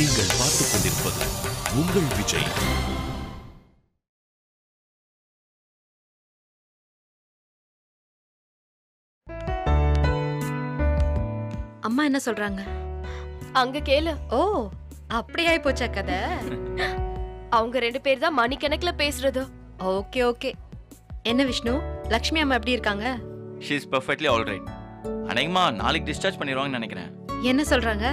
நீங்கள் பார்த்துக் கொண்டிருப்பது உங்கள் விஜய். அம்மா என்ன சொல்றாங்க? அங்க கேளு. ஓ அப்படி ஆயி போச்சா கதை? அவங்க ரெண்டு பேர் தான் மணிக்கணக்குல பேசுறது. Okay okay. என்ன விஷ்ணு? லக்ஷ்மி அம்மா எப்படி இருக்காங்க? She is perfectly all right அநேகமா நாளைக்கு டிஸ்சார்ஜ் பண்ணிடுவாங்கன்னு நினைக்கிறேன். என்ன சொல்றாங்க?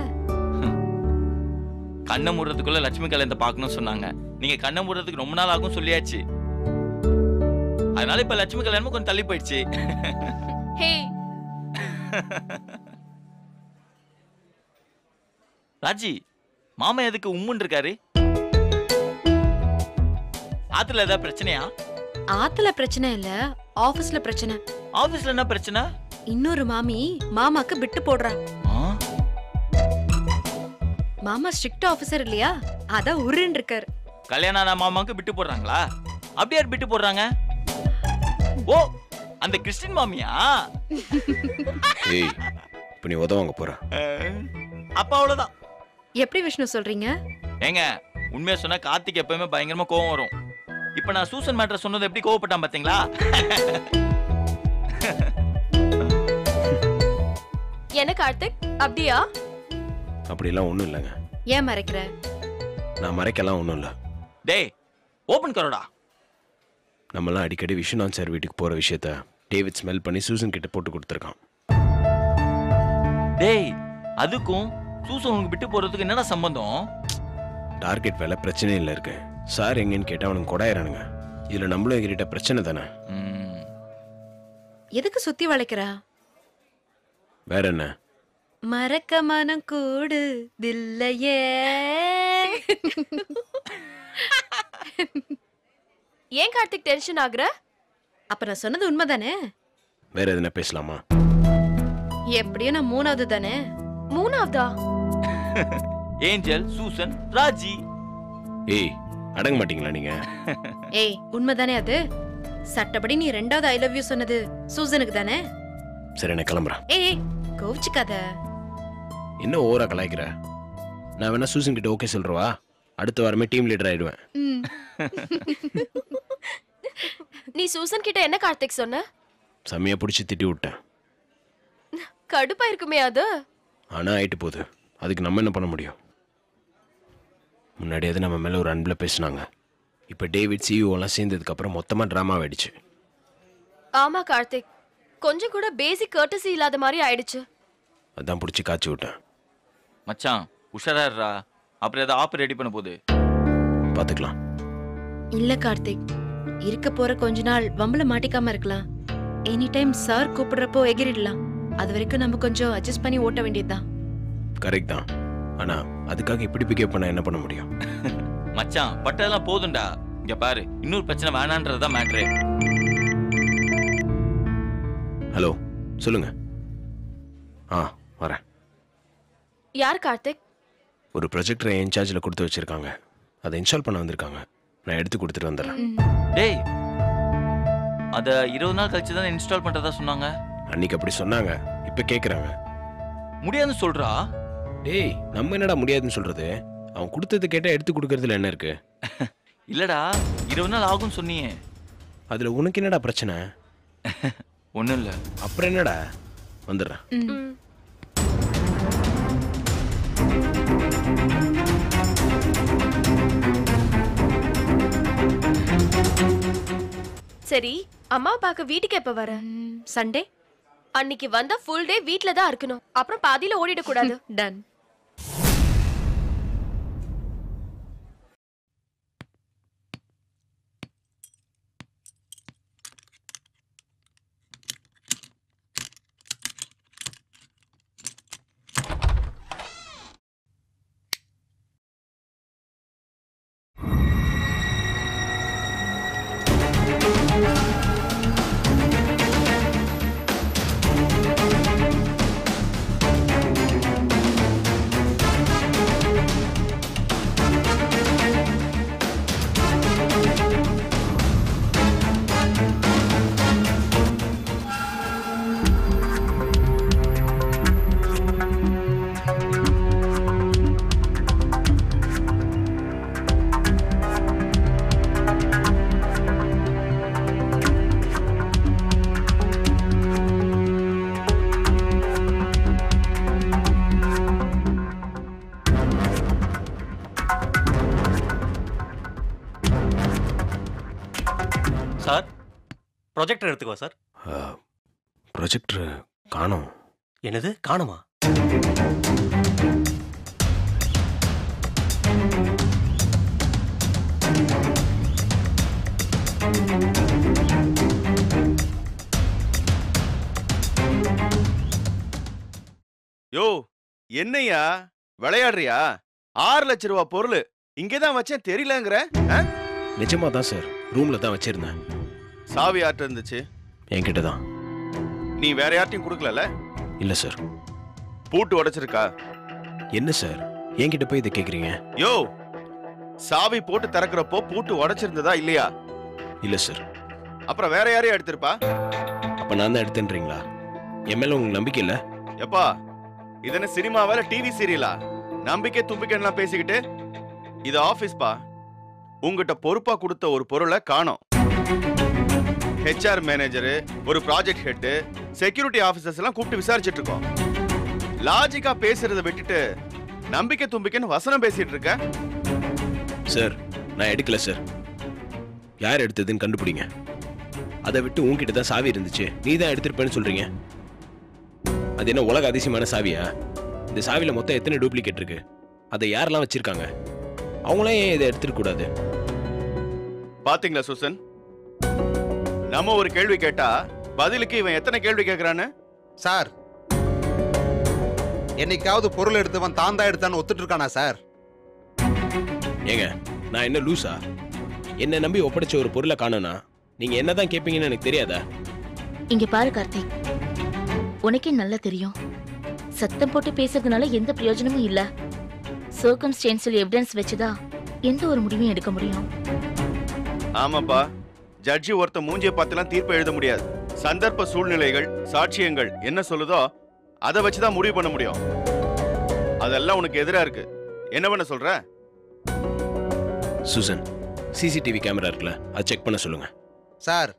கண்ணை மூடுறதுக்குள்ள லட்சுமி கல்யாணத்தை பார்க்கணும்னு சொன்னாங்க. நீங்க கண்ணை மூடுறதுக்கு ரொம்ப நாள் ஆகும் சொல்லியாச்சு. அதனால இப்ப லட்சுமி கல்யாணமும் கொஞ்சம் தள்ளி போயிடுச்சு. ராஜி மாமா எதுக்கு உம்முன்னு இருக்காரு? ஆத்துல ஏதாவது பிரச்சனையா? ஆத்துல பிரச்சனை இல்ல ஆபீஸ்ல பிரச்சனை. ஆபீஸ்ல என்ன பிரச்சனை? இன்னொரு மாமி மாமாக்கு பிட்டு போடுறா? மாமா ஸ்ட்ரிக்ட் ஆபீசர் இல்லையா? அதான் உருன்னு இருக்காரு. கல்யாணம் ஆன மாமாவுக்கு விட்டு போடுறாங்களா? அப்படி யார் விட்டு போடுறாங்க? ஓ அந்த கிறிஸ்டின் மாமியா? ஏய் இப்போ நீ உதவாங்க போற. அப்ப அவ்வளவுதான். எப்படி விஷ்ணு சொல்றீங்க? ஏங்க உண்மையா சொன்னா கார்த்திக் எப்பவுமே பயங்கரமா கோவம் வரும். இப்ப நான் சூசன் மேட்டர் சொன்னது எப்படி கோவப்பட்டான் பாத்தீங்களா? என்ன கார்த்திக்? அப்படியா? அப்படிலாம் ஒன்றும் இல்லைங்க. ஏன் மறைக்கிற? நான் மறைக்கலாம் ஒன்றும் இல்லை. டேய் ஓபன் கரோடா. நம்மலாம் அடிக்கடி விஸ்வநாத் சார் வீட்டுக்கு போகிற விஷயத்த டேவிட் ஸ்மெல் பண்ணி சூசன் கிட்ட போட்டு கொடுத்துருக்கான். டேய் அதுக்கும் சூசன் உனக்கு விட்டு போறதுக்கு என்னடா சம்பந்தம்? டார்கெட் வேலை பிரச்சனை இல்லை இருக்கு. சார் எங்கன்னு கேட்டால் அவனுக்கு கொடாயிரானுங்க இதில் நம்மளும் எங்கிட்ட பிரச்சனை தானே? ம், எதுக்கு சுத்தி வளைக்கிறா? வேற என்ன? மறக்க மனம் கூடு தில்லையே ஏன் கார்த்திக் டென்ஷன் ஆகுற? அப்ப நான் சொன்னது உண்மைதானே? வேற எதுனா பேசலாமா? எப்படியும் நான் மூணாவது தானே? மூணாவதா? Angel Susan Raji. ஏய் அடங்க மாட்டீங்களா நீங்க? ஏய் உண்மைதானே அது? சட்டப்படி நீ ரெண்டாவது ஐ லவ் யூ சொன்னது சூசனுக்கு தானே? சரி நான் கிளம்புறேன். ஏய் ஏய், கோவிச்சுக்காத. என்ன ஓவரா கலாய்க்கிற? நான் வேணா சூசன் கிட்ட ஓகே சொல்றவா? அடுத்த வாரமே டீம் லீடர் ஆயிடுவேன். நீ சூசன் கிட்ட என்ன கார்த்திக் சொன்ன? செம்மையா பிடிச்சி திட்டி விட்டேன். கடுப்பா இருக்குமே அது. ஆனா ஆயிட்டு போகுது. அதுக்கு நம்ம என்ன பண்ண முடியும்? முன்னாடியாவது நம்ம மேல ஒரு அன்பில் பேசுனாங்க. இப்போ டேவிட் சிஇஓ எல்லாம் சேர்ந்ததுக்கு அப்புறம் மொத்தமா ட்ராமா ஆயிடுச்சு. ஆமா கார்த்திக். கொஞ்சம் கூட பேசிக் கர்டசி இல்லாத மாதிரி ஆயிடுச்சு. அதான் பிடிச்சி காய்ச்சி விட்டேன். மச்சான் உஷாரா இருடா. அப்புறம் ஏதாவது ஆப் ரெடி பண்ண போகுது. பார்த்துக்கலாம் இல்ல கார்த்திக் இருக்க போற கொஞ்ச நாள் வம்பல மாட்டிக்காம இருக்கலாம். எனி டைம் சார் கூப்பிடுறப்போ எகிரிடலாம். அது வரைக்கும் நம்ம கொஞ்சம் அட்ஜஸ்ட் பண்ணி ஓட்ட வேண்டியதுதான். கரெக்ட் தான். ஆனா அதுக்காக இப்படி பிகேவ் பண்ண என்ன பண்ண முடியும்? மச்சான் பட்டதெல்லாம் போதும்டா. இங்க பாரு இன்னொரு பிரச்சனை வேணான்றதுதான் மேட்ரு ஹலோ சொல்லுங்க. ஆ வரேன். யார் கார்த்திக்? ஒரு ப்ரொஜெக்டரை இன்சார்ஜில் கொடுத்து வச்சிருக்காங்க. அதை இன்ஸ்டால் பண்ண வந்திருக்காங்க. நான் எடுத்து கொடுத்துட்டு வந்துடுறேன். டேய் அத இருபது நாள் கழிச்சு தான் இன்ஸ்டால் பண்றதா சொன்னாங்க? அன்னைக்கு அப்படி சொன்னாங்க. இப்போ கேட்குறாங்க முடியாதுன்னு சொல்றா? டேய் நம்ம என்னடா முடியாதுன்னு சொல்றது? அவன் கொடுத்தது கேட்டால் எடுத்து கொடுக்கறதுல என்ன இருக்கு? இல்லடா இருபது நாள் ஆகும்னு சொன்னியே. அதில் உனக்கு என்னடா பிரச்சனை? ஒண்ணும் இல்ல. அப்புறம் என்னடா? வந்துடுறேன். சரி அம்மா பார்க்க வீட்டுக்கு எப்ப வர? சண்டே அன்னைக்கு வந்தா ஃபுல் டே வீட்ல தான் இருக்கணும். அப்புறம் பாதியில ஓடிட கூடாது. டன் ப்ரொஜெக்டர் எடுத்துக்கோ சார் ப்ரொஜெக்டர் காணோம். என்னது? காணுமா? யோ என்னய்யா விளையாடுறியா? ஆறு லட்ச ரூபா பொருள். இங்கே தான் வச்சேன் தெரியலங்கிற ஆ? நிஜமா தான் சார் ரூம்ல தான் வச்சிருந்தேன். சாவி யார்ட்ட இருந்துச்சு? என்கிட்ட தான் நீ வேற யார்ட்டையும் கொடுக்கலல இல்ல சார். பூட்டு உடைச்சிருக்கா? என்ன சார்? என்கிட்ட போய் இதை கேக்குறீங்க? யோ சாவி போட்டு திறக்கிறப்போ பூட்டு உடைச்சிருந்ததா இல்லையா? இல்ல சார். அப்புறம் வேற யாரையும் எடுத்திருப்பா? அப்ப நான் தான் எடுத்தேன்றீங்களா? என் மேல உங்களுக்கு நம்பிக்கை இல்ல? எப்பா இது என்ன சினிமாவால டிவி சீரியலா நம்பிக்கை தும்பிக்கைலாம் பேசிக்கிட்டு? இது ஆபீஸ்பா உங்ககிட்ட பொறுப்பா கொடுத்த ஒரு பொருளை காணோம். ஹெச்ஆர் மேனேஜரு ஒரு ப்ராஜெக்ட் ஹெட் செக்யூரிட்டி ஆபீசர்ஸ் எல்லாம் கூப்பிட்டு விசாரிச்சிட்டு இருக்கோம். லாஜிக்கா பேசுறதை விட்டுட்டு நம்பிக்கை தும்பிக்கைன்னு வசனம் பேசிட்டு இருக்க? சார் நான் எடுக்கல சார் யார் எடுத்ததுன்னு கண்டுபிடிங்க. அதை விட்டு உன்கிட்ட தான் சாவி இருந்துச்சு. நீ தான் எடுத்திருப்பேன்னு சொல்றீங்க. அது என்ன உலக அதிசயமான சாவியா? இந்த சாவியில மொத்தம் எத்தனை டூப்ளிகேட் இருக்கு? அதை யாரெல்லாம் வச்சிருக்காங்க? அவங்களாம் ஏன் இதை எடுத்துக்க கூடாது? பாத்தீங்களா சுசன்? நம்ம ஒரு கேள்வி கேட்டா பதிலுக்கு இவன் எத்தனை கேள்வி கேக்குறான்னு? சார். என்னைக்காவது பொருள் எடுத்தவன் தான் தான் எடுத்தான்னு ஒத்துட்டு இருக்கானா சார்? ஏங்க நான் என்ன லூசா? என்ன நம்பி ஒப்படைச்ச ஒரு பொருளை காணோனா நீங்க என்னதான் கேட்பீங்கன்னு எனக்கு தெரியாதா? இங்க பாரு கார்த்திக். உனக்கே நல்லா தெரியும். சத்தம் போட்டு பேசுறதுனால எந்த பிரயோஜனமும் இல்ல. சர்க்கம்ஸ்டேன்சியல் எவிடன்ஸ் வச்சுதான் எந்த ஒரு முடிவும் எடுக்க முடியும். ஆமாப்பா. ஜட்ஜி ஒருத்த மூஞ்சிய பார்த்துலாம் தீர்ப்பு எழுத முடியாது. சந்தர்ப்ப சூழ்நிலைகள் சாட்சியங்கள் என்ன சொல்லுதோ அதை வச்சுதான் முடிவு பண்ண முடியும். அதெல்லாம் உனக்கு எதிரா இருக்கு. என்ன பண்ண சொல்ற? சுசன் சிசிடிவி கேமரா இருக்குல்ல அதை செக் பண்ண சொல்லுங்க. சார்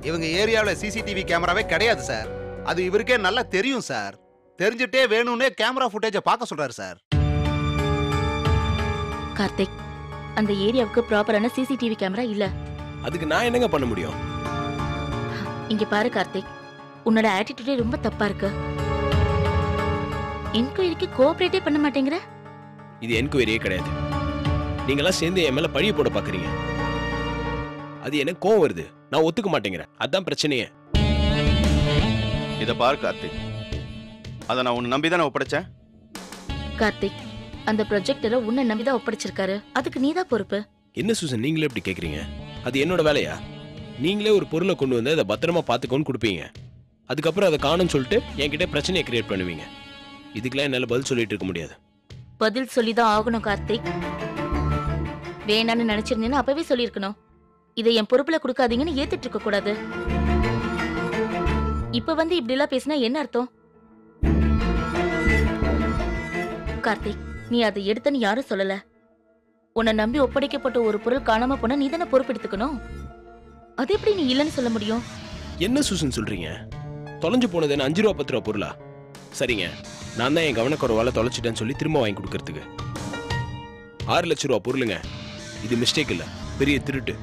இவங்க ஏரியாவில் சிசிடிவி கேமராவே கிடையாது சார். அது இவருக்கே நல்லா தெரியும் சார். தெரிஞ்சுட்டே வேணும்னே கேமரா ஃபுட்டேஜை பார்க்க சொல்றாரு சார். கார்த்திக் அந்த ஏரியாவுக்கு ப்ராப்பரான சிசிடிவி கேமரா இல்ல. அதுக்கு நான் என்னங்க பண்ண முடியும்? இங்க பாரு கார்த்திக். உன்னோட ஆட்டிடியூடே ரொம்ப தப்பா இருக்கு. என்கொயரிக்கு கோஆபரேட்டே பண்ண மாட்டேங்கிற? இது என்கொயரியே கிடையாது. நீங்களாம் சேர்ந்து என் மேல பழிய போட பாக்குறீங்க. அது எனக்கு கோவம் வருது. நான் ஒத்துக்க மாட்டேங்கிறேன். அதான் பிரச்சனையே. இத பாரு கார்த்திக். அதை நான் உன்னை நம்பி தானே ஒப்படைச்சேன்? கார்த்திக் அந்த ப்ரொஜெக்டரை உன்னை நம்பிதான் ஒப்படைச்சிருக்காரு. அதுக்கு நீதான் பொறுப்பு. என்ன சூசன்? நீங்களே இப்படி கேக்குறீங்க? அது என்னோட வேலையா? நீங்களே ஒரு பொருளை கொண்டு வந்து அதை பத்திரமா பார்த்துக்கோன்னு கொடுப்பீங்க. அதுக்கப்புறம் அதை காணும்னு சொல்லிட்டு என்கிட்ட பிரச்சனையை கிரியேட் பண்ணுவீங்க. இதுக்கெல்லாம் என்னால பதில் சொல்லிட்டு இருக்க முடியாது. பதில் சொல்லிதான் ஆகணும் கார்த்திக். வேணான்னு நினைச்சிருந்தேன்னா அப்பவே சொல்லியிருக்கணும். இதை என் பொறுப்புல கொடுக்காதீங்கன்னு ஏத்துட்டு இருக்க கூடாது. இப்ப வந்து இப்படி எல்லாம் பேசினா என்ன அர்த்தம்? கார்த்திக் நீ அதை எடுத்தன்னு யாரும் சொல்லல. உன்னை நம்பி ஒப்படைக்கப்பட்ட ஒரு பொருள் காணாம போனா நீ தானே பொறுப்பெடுத்துக்கணும்? அது எப்படி நீ இல்லைன்னு சொல்ல முடியும்? என்ன சூசன் சொல்றீங்க? தொலைஞ்சு போனது என்ன அஞ்சு ரூபா பத்து ரூபா பொருளா? சரிங்க. நான் தான் என் கவனக்குறவால தொலைச்சிட்டேன்னு சொல்லி திரும்ப வாங்கி கொடுக்கறதுக்கு. ஆறு லட்ச ரூபா பொருளுங்க. இது மிஸ்டேக் இல்ல. பெரிய திருட்டு.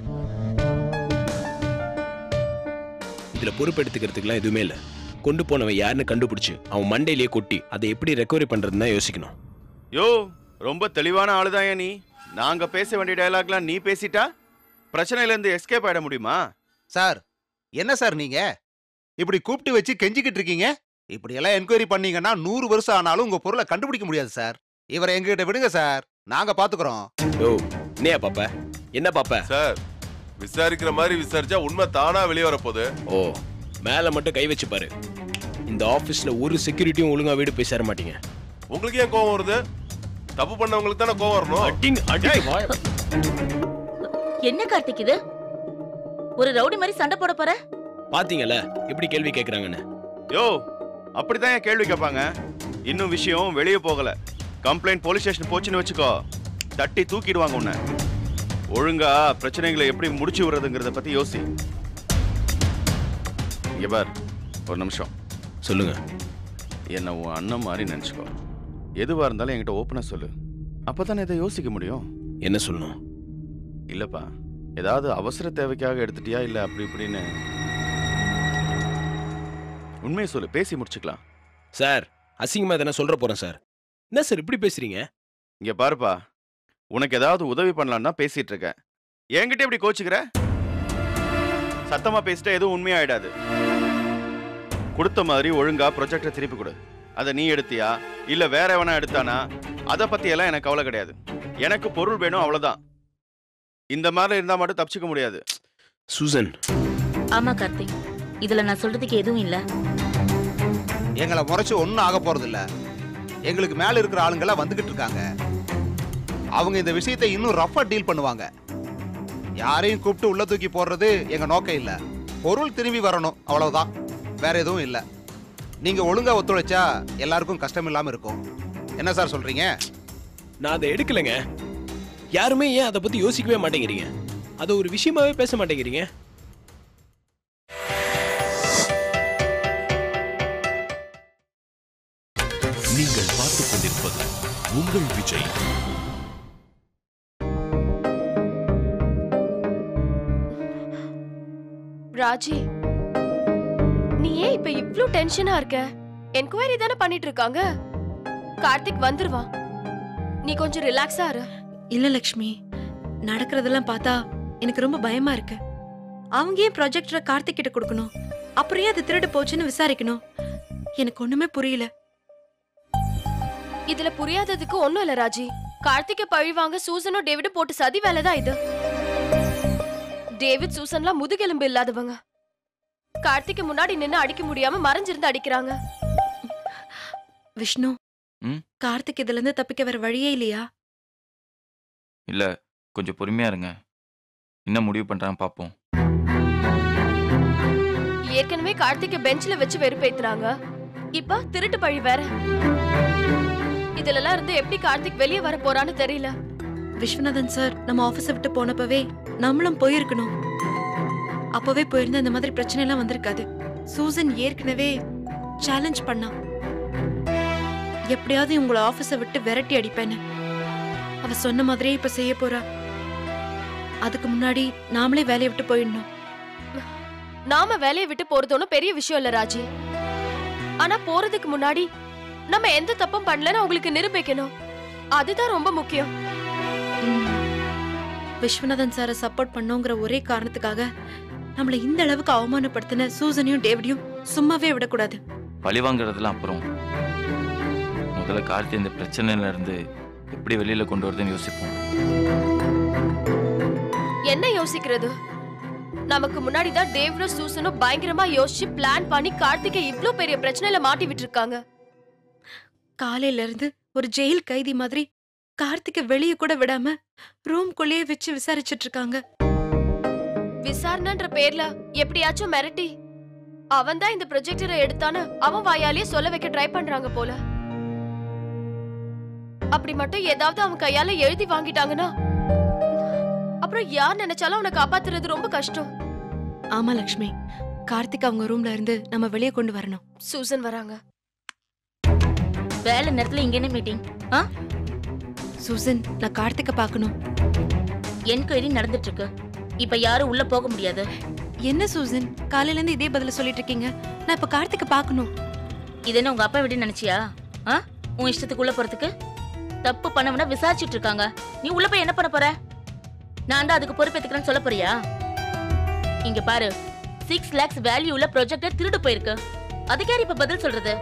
இதுல பொறுப்பெடுத்துக்கிறதுக்குலாம் எதுவுமே இல்ல. கொண்டு போனவன் யாருன்னு கண்டுபிடிச்சு அவன் மண்டையிலேயே கொட்டி அதை எப்படி ரெக்கவரி பண்றதுன்னு தான் யோசிக்கணும். யோ ரொம்ப தெளிவான ஆளுதான் நீ? நாங்க பேச வேண்டிய டயலாக்லாம் நீ பேசிட்டா? பிரச்சனையில இருந்து எஸ்கேப் ஆயிட முடியுமா? சார் என்ன சார் நீங்க? இப்படி கூப்பிட்டு வச்சு கெஞ்சிக்கிட்டு இருக்கீங்க? இப்படி எல்லாம் என்கொயரி பண்ணீங்கன்னா நூறு வருஷம் ஆனாலும் உங்க பொருளை கண்டுபிடிக்க முடியாது சார். இவரை எங்ககிட்ட விடுங்க சார். நாங்க பாத்துக்கிறோம். ஓ என்னையா பாப்ப? என்ன பாப்ப? சார் விசாரிக்கிற மாதிரி விசாரிச்சா உண்மை தானா வெளியே வரப்போகுது. ஓ மேல மட்டும் கை வச்சு பாரு. இந்த ஆபீஸ்ல ஒரு செக்யூரிட்டியும் ஒழுங்கா வீடு போய் சேர மாட்டீங்க. உங்களுக்கு ஏன் கோவம் வருது? தப்பு பண்ணவங்களுக்கு தானே கோவம் வரணும்? அடிங்க வாய என்ன கார்த்திக் இது? ஒரு ரவுடி மாதிரி சண்டை போட போற? பாத்தீங்கல்ல எப்படி கேள்வி கேக்குறாங்கன்னு? யோ அப்படிதான் என் கேள்வி கேட்பாங்க? இன்னும் விஷயம் வெளியே போகல. கம்ப்ளைண்ட் போலீஸ் ஸ்டேஷன் போச்சுன்னு வச்சுக்கோ. தட்டி தூக்கிடுவாங்க உன்னை. ஒழுங்கா பிரச்சனைகளை எப்படி முடிச்சு விடுறதுங்கிறத பத்தி யோசி. இங்க பார் ஒரு நிமிஷம். சொல்லுங்க. என்ன உன் அண்ணன் மாதிரி நினைச்சுக்கோ. எதுவா இருந்தாலும் என்கிட்ட ஓப்பனா சொல்லு. அப்பதானே இதை யோசிக்க முடியும்? என்ன சொல்லணும்? இல்லப்பா ஏதாவது அவசர தேவைக்காக எடுத்துட்டியா? இல்ல அப்படி இப்படின்னு. உண்மையை சொல்லு பேசி முடிச்சுக்கலாம். சார் அசிங்கமா எதனா சொல்ற போறேன் சார். என்ன சார் இப்படி பேசுறீங்க? இங்க பாருப்பா உனக்கு ஏதாவது உதவி பண்ணலான்னு தான் பேசிட்டு இருக்கேன். என்கிட்ட இப்படி கோச்சுக்கிற? சத்தமா பேசிட்டா எதுவும் உண்மையாயிடாது. கொடுத்த மாதிரி ஒழுங்கா ப்ரொஜெக்டை திருப்பி கொடு. அதை நீ எடுத்தியா? இல்ல வேற எவனா எடுத்தானா? அதை பத்தி எல்லாம் எனக்கு கவலை கிடையாது. எனக்கு பொருள் வேணும் அவ்வளவுதான். இந்த மாதிரி இருந்தா மட்டும் தப்பிச்சுக்க முடியாது. சூசன். ஆமா கார்த்திக். இதுல நான் சொல்றதுக்கு எதுவும் இல்ல. எங்களை முறைச்சு ஒன்றும் ஆக போறது இல்ல எங்களுக்கு மேல இருக்கிற ஆளுங்கெல்லாம் வந்துகிட்டு இருக்காங்க. அவங்க இந்த விஷயத்தை இன்னும் ரஃபா டீல் பண்ணுவாங்க. யாரையும் கூப்பிட்டு உள்ள தூக்கி போடுறது எங்க நோக்கம் இல்ல. பொருள் திரும்பி வரணும் அவ்வளவுதான். வேற எதுவும் இல்ல. நீங்க ஒழுங்கா ஒத்துழைச்சா எல்லாருக்கும் கஷ்டம் இல்லாம இருக்கும். என்ன சார் சொல்றீங்க? நான் அதை எடுக்கலைங்க. யாருமே ஏன் அதை பத்தி யோசிக்கவே மாட்டேங்கிறீங்க? அதை ஒரு விஷயமாவே பேச மாட்டேங்கிறீங்க? நீங்கள் பார்த்துக் கொண்டிருப்பது உங்கள் விஜய். ராஜி ஏன் இப்ப இவ்ளோ டென்ஷனா இருக்க? என்கொயரி தானே பண்ணிட்டு இருக்காங்க கார்த்திக் வந்துருவான். நீ கொஞ்சம் ரிலாக்ஸா இரு. இல்ல லக்ஷ்மி. நடக்கிறதெல்லாம் பார்த்தா எனக்கு ரொம்ப பயமா இருக்கு. அவங்க ஏன் ப்ராஜெக்டரை கார்த்திக் கிட்ட கொடுக்கணும்? அப்புறம் ஏன் அது திருடு போச்சுன்னு விசாரிக்கணும்? எனக்கு ஒண்ணுமே புரியல. இதுல புரியாததுக்கு ஒண்ணும் இல்ல ராஜி. கார்த்திகை பழிவாங்க சூசனும் டேவிடும் போட்டு சதி வேலை தான் இது. டேவிட் சூசன்லாம் முதுகெலும்பு இல்லாதவங்க. கார்த்திக்கு முன்னாடி நின்னு அடிக்க முடியாம மறைஞ்சிருந்து அடிக்கிறாங்க. விஷ்ணு ம்? கார்த்திக் இதுல இருந்து தப்பிக்க வேற வழியே இல்லையா? இல்ல கொஞ்சம் பொறுமையா இருங்க. என்ன முடிவு பண்றான்னு பாப்போம். ஏற்கனவே கார்த்திகை பெஞ்ச்ல வச்சு வெறுப்பேத்துறாங்க. இப்ப திருட்டு பழி வேற. இதுல எல்லாம் இருந்து எப்படி கார்த்திக் வெளியே வர போறான்னு தெரியல. விஸ்வநாதன் சார் நம்ம ஆபீஸை விட்டு போனப்பவே நம்மளும் போயிருக்கணும். அப்பவே போயிருந்தா இந்த மாதிரி பிரச்சனை எல்லாம் வந்திருக்காது. சூசன் ஏற்கனவே சேலஞ்ச் பண்ணா. எப்படியாவது உங்களை ஆபீஸை விட்டு விரட்டி அடிப்பேன்னு. அவ சொன்ன மாதிரியே இப்ப செய்ய போறா. அதுக்கு முன்னாடி நாமளே வேலையை விட்டு போயிடணும். நாம வேலையை விட்டு போறது ஒண்ணும் பெரிய விஷயம் இல்ல ராஜி. ஆனா போறதுக்கு முன்னாடி நம்ம எந்த தப்பும் பண்ணலன்னு உங்களுக்கு நிரூபிக்கணும். அதுதான் ரொம்ப முக்கியம். விஸ்வநாதன் சாரை சப்போர்ட் பண்ணோங்கிற ஒரே காரணத்துக்காக நம்மள இந்த அளவுக்கு அவமானப்படுத்தின சூசனையும் டேவிடையும் சும்மாவே விடக்கூடாது. பழி வாங்குறதுலாம் அப்புறம். முதல்ல கார்த்தி இந்த பிரச்சனையில இருந்து எப்படி வெளியில கொண்டு வரதுன்னு யோசிப்போம். என்ன யோசிக்கிறது? நமக்கு முன்னாடி தான் டேவிடும் சூசனும் பயங்கரமா யோசிச்சு பிளான் பண்ணி கார்த்திகை இவ்ளோ பெரிய பிரச்சனையில மாட்டி விட்டுருக்காங்க. காலையில இருந்து ஒரு ஜெயில் கைதி மாதிரி கார்த்திகை வெளிய கூட விடாம ரூம்குள்ளேயே வச்சு விசாரிச்சிட்டு இருக்காங்க. விசாரணைன்ற பேர்ல எப்படியாச்சும் மிரட்டி. அவன் தான் இந்த ப்ரொஜெக்டரை எடுத்தான்னு அவன் வாயாலேயே சொல்ல வைக்க ட்ரை பண்றாங்க போல. அப்படி மட்டும் ஏதாவது அவன் கையால எழுதி வாங்கிட்டாங்கன்னா? அப்புறம் யார் நினைச்சாலும் அவனை காப்பாத்துறது ரொம்ப கஷ்டம். ஆமா லக்ஷ்மி. கார்த்திக் அவங்க ரூம்ல இருந்து நம்ம வெளியே கொண்டு வரணும். சூசன் வராங்க. வேலை நேரத்துல இங்க என்ன மீட்டிங் ஆ? சூசன் நான் கார்த்திகை பார்க்கணும். என்கொயரி நடந்துட்டு இருக்கு. இப்ப யாரும் உள்ள போக முடியாது. என்ன சூசன்? காலையில இருந்து இதே பதில சொல்லிட்டு இருக்கீங்க நான் இப்ப கார்த்திகை பார்க்கணும். இது என்ன உங்க அப்பா வீடு நினைச்சியா? ஆ? உன் இஷ்டத்துக்கு உள்ள போறதுக்கு? தப்பு பண்ணவன விசாரிச்சிட்டு இருக்காங்க. நீ உள்ள போய் என்ன பண்ண போற? நான் தான் அதுக்கு பொறுப்பேத்துக்கிறேன்னு சொல்ல போறியா? இங்க பாரு. சிக்ஸ் லேக்ஸ் வேல்யூ உள்ள ப்ரொஜெக்டர் திருடு போயிருக்கு. அதுக்கு யார் இப்ப பதில் சொல்றது?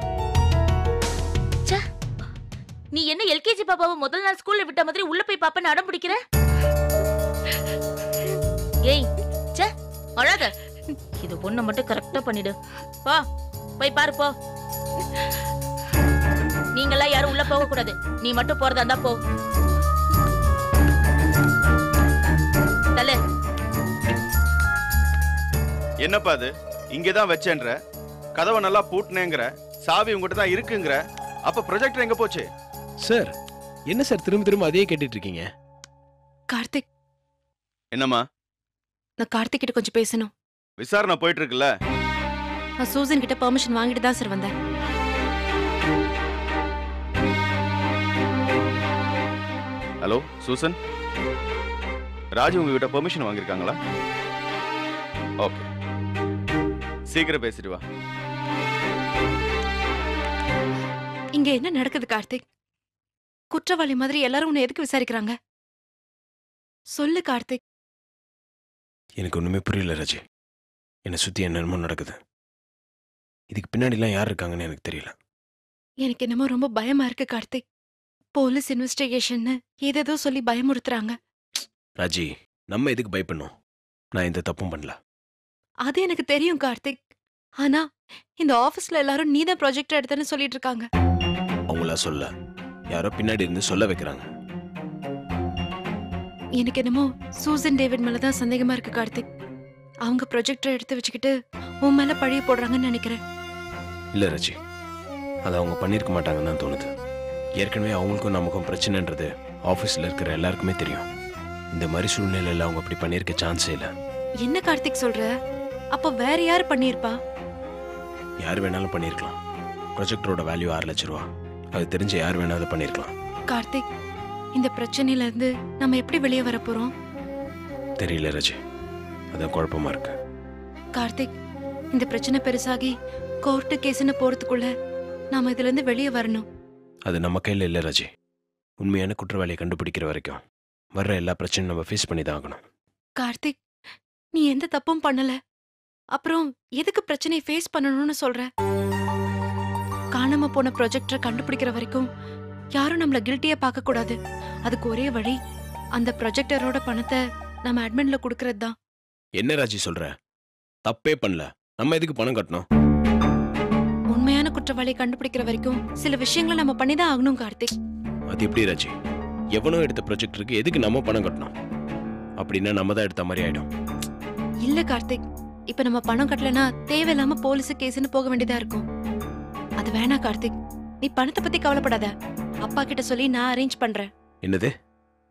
நீ என்ன எல்கேஜி பாப்பாவை முதல் நாள் ஸ்கூல்ல விட்ட மாதிரி உள்ள போய் பாப்பன்னு அடம் பிடிக்கிற? ஏய் ச்சே அழாத. இது பொண்ணை மட்டும் கரெக்டா பண்ணிடு. போ போய் பாரு போ. நீங்கெல்லாம் யாரும் உள்ள போக கூடாது. நீ மட்டும் போறதா இருந்தா போ. தல என்னப்பா அது? இங்கதான் வச்சேன்ற. கதவை நல்லா பூட்டினேங்கிற. சாவி உங்ககிட்ட தான் இருக்குங்கிற. அப்ப ப்ரொஜெக்டர் எங்க போச்சு? சார் என்ன சார் திரும்ப திரும்ப அதையே கேட்டுட்டு இருக்கீங்க? கார்த்திக். என்னம்மா? நான் கார்த்திக் கிட்ட கொஞ்சம் பேசணும். விசாரணை போயிட்டு இருக்குல்ல நான் சூசன் கிட்ட பெர்மிஷன் வாங்கிட்டு தான் சார் வந்தேன். Hello Susan? ராஜு உங்ககிட்ட பெர்மிஷன் வாங்கியிருக்காங்களா? ஓகே சீக்கிரம் பேசிட்டு வா. இங்க என்ன நடக்குது கார்த்திக்? குற்றவாளி மாதிரி எல்லாரும் உன்னை எதுக்கு விசாரிக்கிறாங்க? சொல்லு கார்த்திக். எனக்கு ஒன்றுமே புரியல ராஜி. என்னை சுற்றி என்னென்னமோ நடக்குது. இதுக்கு பின்னாடிலாம் யார் இருக்காங்கன்னு எனக்கு தெரியல. எனக்கு என்னமோ ரொம்ப பயமா இருக்கு கார்த்திக். போலீஸ் இன்வெஸ்டிகேஷன்னு ஏதேதோ சொல்லி பயமுறுத்துறாங்க. ராஜி நம்ம எதுக்கு பயப்படணும்? நான் எந்த தப்பும் பண்ணல. அது எனக்கு தெரியும் கார்த்திக். ஆனா இந்த ஆபீஸ்ல எல்லாரும் நீதான் ப்ராஜெக்ட் எடுத்தேன்னு சொல்லிட்டு இருக்காங்க. அவங்களா சொல்ல. யாரோ பின்னாடி இருந்து சொல்ல வைக்கிறாங்க. எனக்கு என்னமோ சூசன் டேவிட் மேல தான் சந்தேகமா இருக்கு கார்த்திக். அவங்க ப்ரொஜெக்டர் எடுத்து வச்சுக்கிட்டு உன் மேல பழிய போடுறாங்கன்னு நினைக்கிறேன். இல்லை ராஜி. அதை அவங்க பண்ணியிருக்க மாட்டாங்கன்னு தான் தோணுது. ஏற்கனவே அவங்களுக்கும் நமக்கும் பிரச்சனைன்றது ஆஃபீஸில் இருக்கிற எல்லாருக்குமே தெரியும். இந்த மாதிரி சூழ்நிலையில் அவங்க அப்படி பண்ணியிருக்க சான்ஸே இல்லை. என்ன கார்த்திக் சொல்ற? அப்ப வேற யார் பண்ணியிருப்பா யார் வேணாலும் பண்ணியிருக்கலாம் ப்ரொஜெக்டரோட வேல்யூ ஆறு லட்ச ரூபா. அது தெரிஞ்ச யார் வேணாலும் அதை பண்ணியிருக்கலாம் கார்த்திக் இந்த பிரச்சனையில இருந்து நம்ம எப்படி வெளியே வர போறோம்? தெரியல ராஜி. அதான் குழப்பமா இருக்கு. கார்த்திக் இந்த பிரச்சனை பெருசாகி கோர்ட்டு கேஸ்னு போறதுக்குள்ள நாம இதுல இருந்து வெளியே வரணும். அது நம்ம கையில் இல்லை ராஜி. உண்மையான குற்றவாளியை கண்டுபிடிக்கிற வரைக்கும் வர்ற எல்லா பிரச்சனையும் நம்ம ஃபேஸ் பண்ணி தான் ஆகணும். கார்த்திக் நீ எந்த தப்பும் பண்ணல. அப்புறம் எதுக்கு பிரச்சனையை ஃபேஸ் பண்ணணும்னு சொல்ற? காணாம போன ப்ரொஜெக்டரை கண்டுபிடிக்கிற வரைக்கும் யாரும் நம்மள கில்ட்டியா பார்க்க கூடாது அதுக்கு ஒரே வழி அந்த ப்ரொஜெக்டரோட பணத்தை நம்ம அட்மின்ல கொடுக்கறது தான் என்ன ராஜி சொல்ற? தப்பே பண்ணல. நம்ம எதுக்கு பணம் கட்டணும்? உண்மையான குற்றவாளியை கண்டுபிடிக்கிற வரைக்கும் சில விஷயங்களை நம்ம பண்ணி தான் ஆகணும் கார்த்திக். அது எப்படி ராஜி? எவனோ எடுத்த ப்ரொஜெக்டருக்கு எதுக்கு நம்ம பணம் கட்டணும்? அப்படின்னா நம்ம தான் எடுத்த மாதிரி ஆயிடும். இல்ல கார்த்திக். இப்ப நம்ம பணம் கட்டலனா தேவையில்லாம போலீஸ் கேஸ்னு போக வேண்டியதா இருக்கும். அது வேணா கார்த்திக். நீ பணத்தை பத்தி கவலைப்படாத. அப்பா கிட்ட சொல்லி நான் அரேஞ்ச் பண்றேன். என்னது?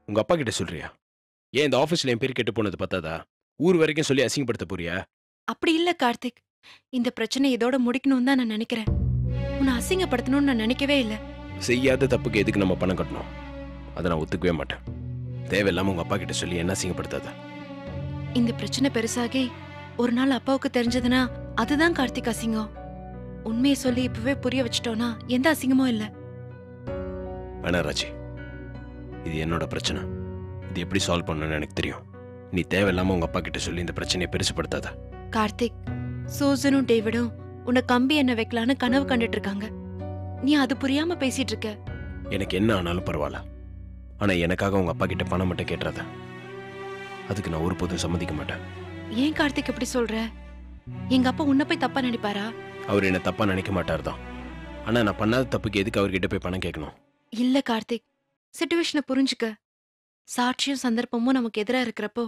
உங்க அப்பா கிட்ட சொல்றியா? ஏன் இந்த ஆஃபீஸ்ல என் பேர் கெட்டு போனது பத்தாதா? ஊர் வரைக்கும் சொல்லி அசிங்கப்படுத்த போறியா? அப்படி இல்ல கார்த்திக். இந்த பிரச்சனை இதோட முடிக்கணும்னு தான் நான் நினைக்கிறேன். உன்னை அசிங்கப்படுத்தணும்னு நான் நினைக்கவே இல்ல. செய்யாத தப்புக்கு எதுக்கு நம்ம பணம் கட்டணும்? அதை நான் ஒத்துக்கவே மாட்டேன். தேவையில்லாம உங்க அப்பா கிட்ட சொல்லி என்ன அசிங்கப்படுத்தாத? இந்த பிரச்சனை பெருசாகி ஒரு நாள் அப்பாவுக்கு தெரிஞ்சதுன்னா அதுதான் கார்த்திக் அசிங்கம். உண்மையை சொல்லி இப்பவே புரிய வச்சிட்டோம்னா எந்த அசிங்கமும் இல்ல. வேணா ராஜி. இது என்னோட பிரச்சனை. இது எப்படி சால்வ் பண்ணணும்னு எனக்கு தெரியும். நீ தேவையில்லாம உங்க அப்பா கிட்ட சொல்லி இந்த பிரச்சனையை பெருசுப்படுத்தாத. கார்த்திக் சூசனும் டேவிடும் உன்னை கம்பி என்ன வைக்கலான்னு கனவு கண்டுட்டு இருக்காங்க. நீ அது புரியாம பேசிட்டு இருக்க. எனக்கு என்ன ஆனாலும் பரவாயில்ல. ஆனா எனக்காக உங்க அப்பா கிட்ட பணம் மட்டும் கேட்டுறாத. அதுக்கு நான் ஒருபோதும் சம்மதிக்க மாட்டேன். ஏன் கார்த்திக் இப்படி சொல்ற? எங்க அப்பா உன்னை போய் தப்பா நினைப்பாரா? அவர் என்ன தப்பா நினைக்க மாட்டார் தான். ஆனா நான் பண்ணாத தப்புக்கு எதுக்கு அவர்கிட்ட போய் பணம் கேட்கணும்? இல்ல கார்த்திக். சிச்சுவேஷனை புரிஞ்சுக்க. சாட்சியும் சந்தர்ப்பமும் நமக்கு எதிரா இருக்கிறப்போ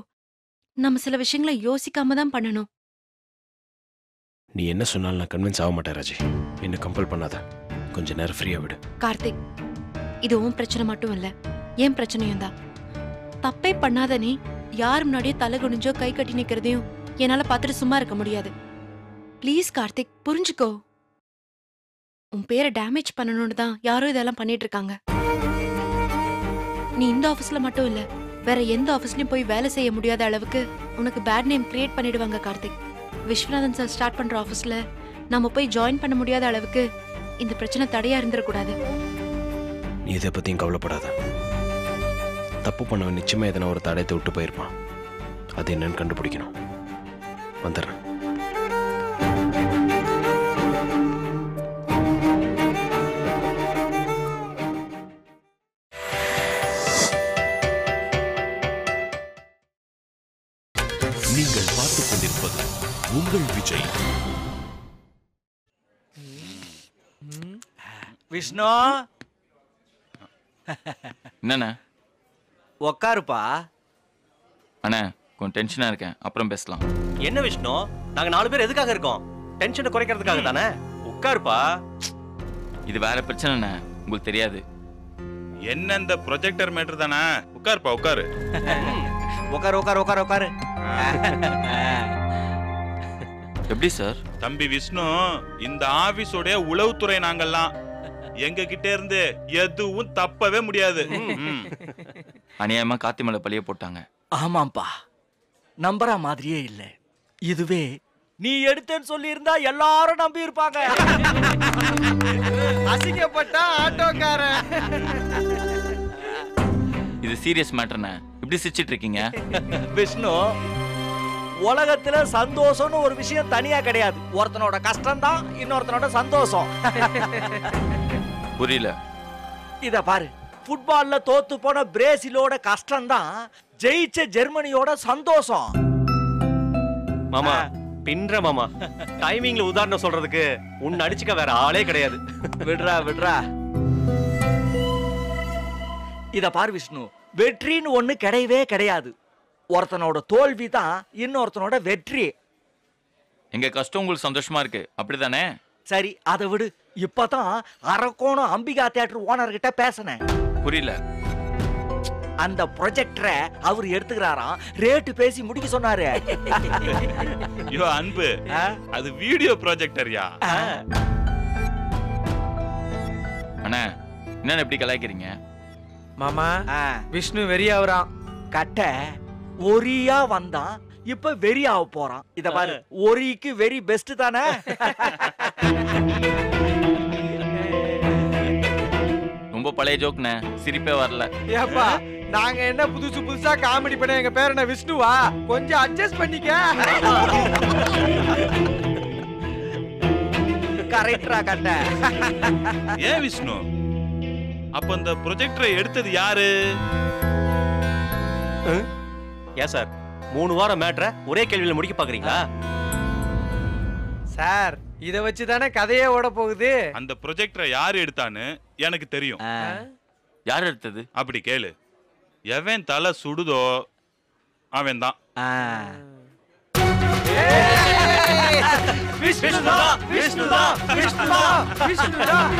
நம்ம சில விஷயங்களை யோசிக்காம தான் பண்ணணும். நீ என்ன சொன்னாலும் நான் கன்வின்ஸ் ஆக மாட்டேன் ராஜி. என்ன கம்பல் பண்ணாத. கொஞ்ச நேரம் ஃப்ரீயா விடு. கார்த்திக் இது உன் பிரச்சனை மட்டும் இல்ல. என் பிரச்சனையும் தான். தப்பே பண்ணாத நீ யார் முன்னாடியும் தலை குனிஞ்சோ கை கட்டி நிக்கிறதையும் என்னால பார்த்துட்டு சும்மா இருக்க முடியாது. ப்ளீஸ் கார்த்திக் புரிஞ்சுக்கோ. உன் பேரை டேமேஜ் பண்ணணும்னு தான் யாரோ இதெல்லாம் பண்ணிட்டு இருக்காங்க நீ இந்த ஆஃபீஸ்ல மட்டும் இல்ல வேற எந்த ஆஃபீஸ்லயும் போய் வேலை செய்ய முடியாத அளவுக்கு உனக்கு பேட் நேம் கிரியேட் பண்ணிடுவாங்க கார்த்திக். விஸ்வநாதன் சார் ஸ்டார்ட் பண்ற ஆஃபீஸ்ல நம்ம போய் ஜாயின் பண்ண முடியாத அளவுக்கு இந்த பிரச்சனை தடையா இருந்துடக்கூடாது நீ இதை பத்தியும் கவலைப்படாத. தப்பு பண்ணவன் நிச்சயமா எதனா ஒரு தடயத்தை விட்டு போயிருப்பான். அது என்னன்னு கண்டுபிடிக்கணும். வந்துடுறேன். விஷ்ணு என்னண்ணே உக்காருப்பா அண்ணே கொஞ்சம் டென்ஷனாக இருக்கேன். அப்புறம் பேசலாம். என்ன விஷ்ணு நாங்க நாலு பேர் எதுக்காக இருக்கோம்? டென்ஷனை குறைக்கிறதுக்காக தானே? உட்காருப்பா. இது வேற பிரச்சனைண்ணே உங்களுக்கு தெரியாது. என்ன இந்த ப்ரொஜெக்டர் மேட்டர் தானே? உட்காருப்பா உட்காரு. உக்காரு உக்காரு உக்காரு உக்காரு எப்படி சார் தம்பி விஷ்ணு இந்த ஆபீஸோடைய உளவுத்துறை நாங்கெல்லாம் எங்க கிட்ட இருந்து எதுவும் தப்பவே முடியாது. ம். அநியாயமாக காத்தி மேலே பழிய போட்டாங்க. ஆமாம்பா. நம்புற மாதிரியே இல்ல. இதுவே நீ எடுத்தேன்னு சொல்லி இருந்தா எல்லாரும் நம்பி இருப்பாங்க. அசிங்கப்பட்டா ஆட்டோக்காரன். இது சீரியஸ் மேட்டர்ண்ணே இப்படி சிரிச்சிட்டு இருக்கீங்க? விஷ்ணு உலகத்துல சந்தோஷம்னு ஒரு விஷயம் தனியா கிடையாது. ஒருத்தனோட கஷ்டம் தான் இன்னொருத்தனோட சந்தோஷம். புரியல. இத பாரு ஃபுட்பால்ல தோத்து போன பிரேசிலோட கஷ்டம் தான் ஜெயிச்ச ஜெர்மனியோட சந்தோஷம். மாமா பின்ற மாமா டைமிங்ல உதாரணம் சொல்றதுக்கு உன்னை அடிச்சுக்க வேற ஆளே கிடையாது. விடுறா விடுறா. இத பாரு விஷ்ணு வெற்றின்னு ஒண்ணு கிடையவே கிடையாது. ஒருத்தனோட தோல்வி தான் இன்னொருத்தனோட வெற்றி. எங்க கஷ்டம் உங்களுக்கு சந்தோஷமா இருக்கு. அப்படிதானே? சரி அதை விடு. இப்பதான் அரக்கோணம் அம்பிகா தியேட்டர் ஓனர் கிட்ட பேசினேன். புரியல. அந்த ப்ரொஜெக்டரை அவர் எடுத்துக்கிறாராம். ரேட்டு பேசி முடிக்க சொன்னாரு. ஐயோ அன்பு. அது வீடியோ ப்ராஜெக்டர்யா? அண்ணா என்ன எப்படி கலாய்க்கிறீங்க? மாமா விஷ்ணு வெறியாவறான். கட்ட ஒரியா வந்தான். இப்ப வெறி ஆக போறான். இத பாரு. ஒரிக்கு வெரி பெஸ்ட் தானே? ரொம்ப பழைய ஜோக்ண்ணே சிரிப்பே வரல. ஏப்பா நாங்க என்ன புதுசு புதுசா காமெடி பண்ண எங்க பேர் என்ன? விஷ்ணுவா? கொஞ்சம் அட்ஜஸ்ட் பண்ணிக்க. கரெக்டா கட்ட ஏன் விஷ்ணு? அப்ப அந்த ப்ரொஜெக்டரை எடுத்தது யாரு? ஏன் சார்? மூணு வாரம் மேட்ரை ஒரே கேள்வியில முடிக்க பாக்குறீங்களா சார் இத வச்சு தானே கதையே ஓட போகுது. அந்த ப்ரொஜெக்டரை யாரு எடுத்தான்னு எனக்கு தெரியும். யார் எடுத்தது? அப்படி கேளு. எவன் தலை சுடுதோ அவன் தான். விஷ்ணுதான் விஷ்ணுதான் விஷ்ணுதான் விஷ்ணுதான்